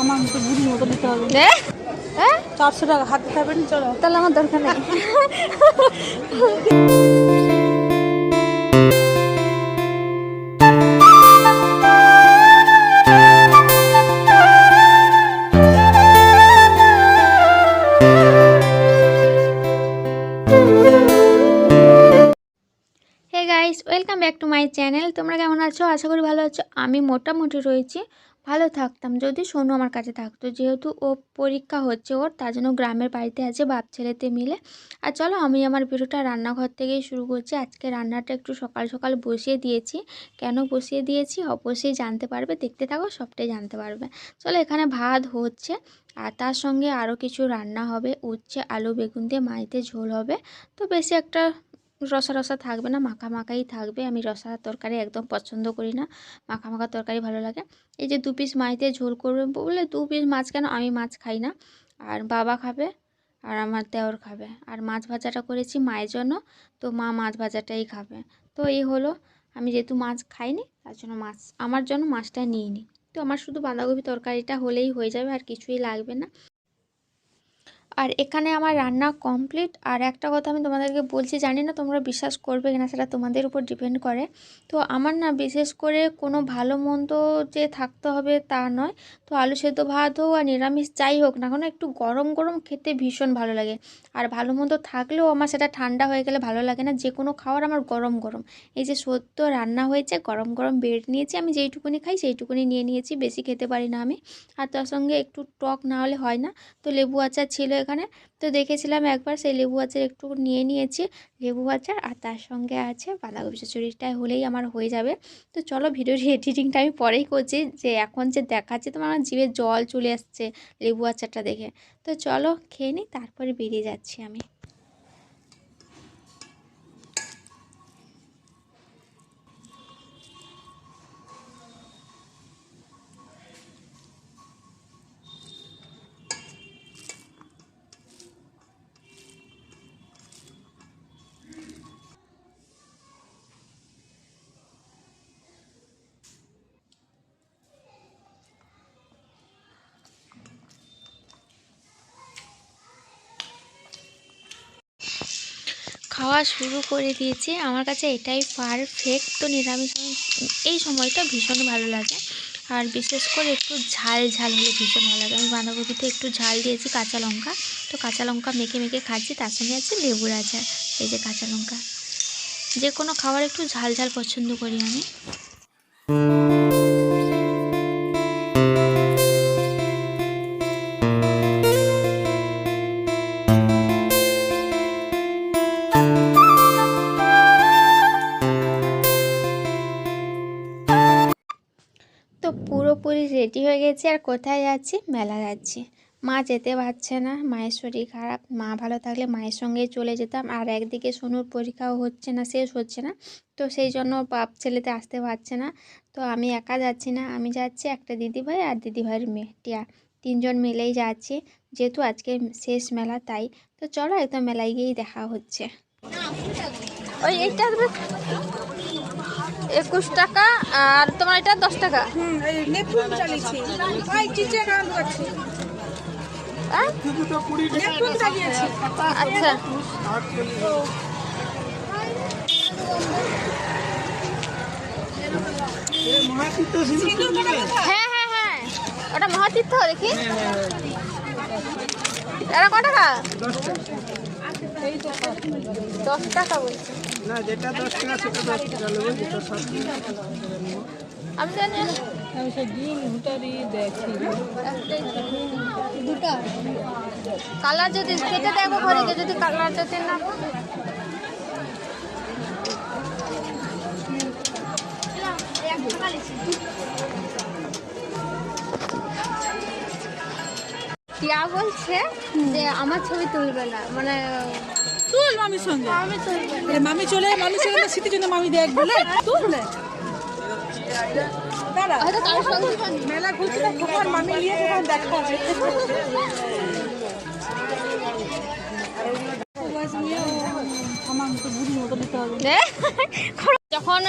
আমার মতো মতো হবে? চারশো টাকা হাতে খাবেন চলো। তাহলে আমার দরকার নেই। Guys welcome back to my channel তোমরা কেমন আছো? আশা করি ভালো আছো। আমি মোটামুটি রয়েছি। ভালো থাকতাম। যদি সোনু আমার কাছে থাকতো, যেহেতু ও পরীক্ষা হচ্ছে ওর, তার জন্য গ্রামের বাড়িতে আছে বাপ ছেলেতে মিলে। আর চলো, আমি আমার ভিডিওটা রান্নাঘর থেকেই শুরু করছি। আজকে রান্নাটা একটু সকাল সকাল বসিয়ে দিয়েছি। কেন বসিয়ে দিয়েছি? অবশ্যই জানতে পারবে। দেখতে থাকো, সবটাই জানতে পারবে। চলো, এখানে ভাত হচ্ছে, আর তার সঙ্গে আরও কিছু রান্না হবে। উচ্ছে, আলু, বেগুন দিয়ে মাইতে ঝোল হবে। তো বেশি একটা রসা রসা থাকবে না মাখা মাখাই থাকবে। আমি রসা তরকারি একদম পছন্দ করি না মাখা মাখা তরকারি ভালো লাগে। এই যে দু পিস মাছ দিয়ে ঝোল করবে বলে দু পিস মাছ কেন আমি মাছ খাই না? আর বাবা খাবে আর আমার দেওর খাবে। আর মাছ ভাজাটা করেছি মায়ের জন্য, তো মা মাছ ভাজাটাই খাবে। তো এই হলো, আমি যেহেতু মাছ খাইনি, তার জন্য মাছ, আমার জন্য মাছটা নিয়ে নিই তো আমার শুধু বাঁধাকপি তরকারিটা হলেই হয়ে যাবে, আর কিছুই লাগবে না। আর এখানে আমার রান্না কমপ্লিট আর একটা কথা আমি তোমাদেরকে বলছি, জানি না তোমরা বিশ্বাস করবে কিনা, সেটা তোমাদের উপর ডিপেন্ড করে। তো আমার না বিশেষ করে কোনো ভালো মন্দ যে থাকতে হবে তা নয়। তো আলু সেদ্ধ ভাত হোক আর নিরামিষ যাই হোক না কেন, একটু গরম গরম খেতে ভীষণ ভালো লাগে। আর ভালো মন্দ থাকলেও আমার সেটা ঠান্ডা হয়ে গেলে ভালো লাগে না, যে কোনো খাবার আমার গরম গরম। এই যে সদ্য রান্না হয়েছে, গরম গরম বেড নিয়েছি আমি, যেইটুকুনি খাই সেইটুকুনি নিয়ে নিয়েছি, বেশি খেতে পারি না আমি। আর তার সঙ্গে একটু টক না হলে হয় না। তো লেবু আচার ছিল এখানে। তো দেখেছিলাম একবার সেই লেবু আচার একটু নিয়ে নিয়েছি লেবু আচার আর তার সঙ্গে আছে বাঁধাকপি চচড়িটা হলেই আমার হয়ে যাবে। তো চলো ভিডিওর এডিটিংটা আমি পরেই করছি যে এখন যে দেখাচ্ছে তোমার আমার জিভে জল চলে আসছে লেবু আচারটা দেখে। তো চলো খেয়ে নিই তারপরে বেরিয়ে যাচ্ছি আমি। খাওয়া শুরু করে দিয়েছি। আমার কাছে এটাই পারফেক্ট তো নিরামিষ। এই সময়টা ভীষণ ভালো লাগে। আর বিশেষ করে একটু ঝাল ঝাল হলে ভীষণ ভালো লাগে। আমি বাঁধাকপিতে একটু ঝাল দিয়েছি, কাঁচা লঙ্কা। তো কাঁচা লঙ্কা মেখে মেখে খাচ্ছি। তার সঙ্গে আছে লেবুর আচার, এই যে কাঁচা লঙ্কা। যে কোনো খাবার একটু ঝাল ঝাল পছন্দ করি আমি। তো গেছি আর কোথায় যাচ্ছি? মেলা যাচ্ছি। মা যেতে পারছে না। মায়ের শরীর খারাপ। মা ভালো থাকলে মায়ের সঙ্গেই চলে যেতাম। আর একদিকে সোনুর পরীক্ষাও হচ্ছে না, শেষ হচ্ছে না। তো সেই জন্য বাপ ছেলেতে আসতে পারছে না। তো আমি একা যাচ্ছি না। আমি যাচ্ছি একটা দিদিভাই আর দিদিভাইয়ের মেয়ে, টিয়া। তিনজন মিলেই যাচ্ছি। যেহেতু আজকে শেষ মেলা, তাই। তো চলো একদম মেলায় গিয়েই দেখা হচ্ছে। ওই এইটা একুশ টাকা আর তোমার এটা দশ টাকা। হ্যাঁ? আচ্ছা। হ্যাঁ হ্যাঁ হ্যাঁ। ওটা মহাতীর্থ দেখি। এটা ক টাকা? দশ টাকা বলছি। না যেটা দশ টাকা সেটা দশ টাকা নেব যেটা সাত আমি জানি না। আমি সে ডিম হুটারি দেখি দুটা। কালার যদি কেটে দেখো ঘরে যদি কালার যদি না টিয়া বলছে যে আমার ছবি তুলবে না মানে তুল মামির সঙ্গে। আমি তুলবে মামি চলে মামি চলে না শীতের জন্য মামি দেখ বলে। তুললে। সঙ্গে। মেলা ঘুরতে মামি নিয়ে দেখা আমার মতো বুড়ি মতো নিতে হবে? যখন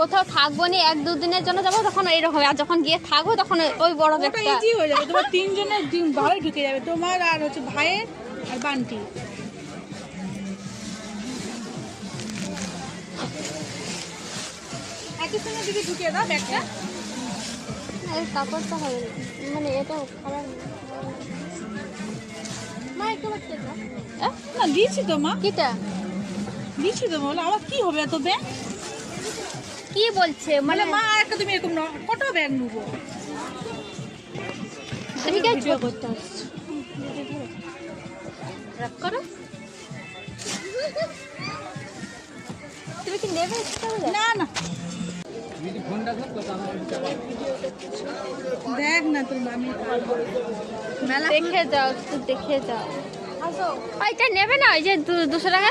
কোথাও থাকব নি এক দু দিনের জন্য যাব তখন এইরকম। আর যখন গিয়ে থাকব তখন ওই বড় ব্যাগটা ইজি হয়ে যাবে। তোমার তিনজনের ভালোই ঢুকে যাবে। তোমার আর হচ্ছে ভাইয়ের আর বান্টি। একই সঙ্গে যদি ঢুকিয়ে দাও ব্যাগটা। কাপড়টা হবে। মানে এটা খাবার মা একটু না দিয়েছি তো মা। কিটা? দিয়েছি তো বলো আমার কি হবে এত ব্যাগ? কি বলছে? মানে মা আর একটা তুমি এরকম কত ব্যাগ নেব? তুমি কে ভিডিও করতে আসছো। করো? তুমি কি নেবে না না। দেখ না মেলা দেখে যাও দেখে যাও। ওইটা নেবে না ওই যে দুশো টাকা?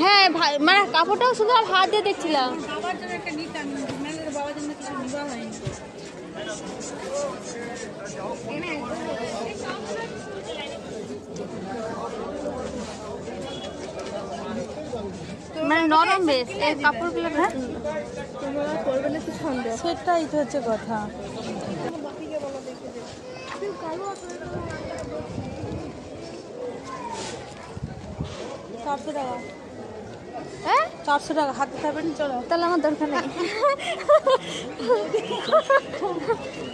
হ্যাঁ মানে কাপড়টাও শুধু আমি হাত দিয়ে দেখছিলাম। মানে নরম বেশ এই কাপড়গুলো। সেটাই তো হচ্ছে কথা। চারশো টাকা। হ্যাঁ? চারশো টাকা হাতে থাকবেন চলো। তাহলে আমার দরকার নেই।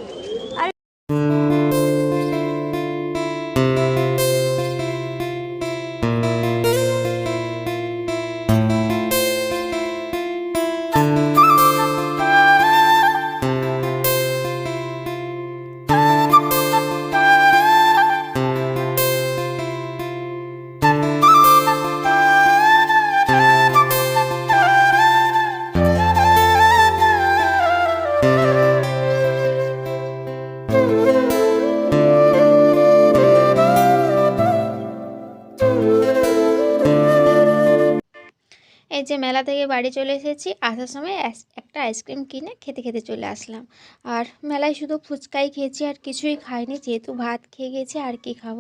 যে মেলা থেকে বাড়ি চলে এসেছি, আসার সময় একটা আইসক্রিম কিনে খেতে খেতে চলে আসলাম। আর মেলায় শুধু ফুচকাই খেয়েছি, আর কিছুই খাইনি, যেহেতু ভাত খেয়ে গেছি, আর কি খাব?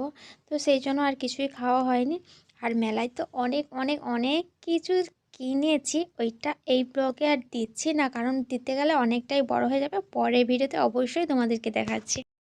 তো সেই জন্য আর কিছুই খাওয়া হয়নি। আর মেলায় তো অনেক অনেক অনেক কিছু কিনেছি, ওইটা এই ব্লগে আর দিচ্ছি না, কারণ দিতে গেলে অনেকটাই বড় হয়ে যাবে। পরের ভিডিওতে অবশ্যই তোমাদেরকে দেখাচ্ছি।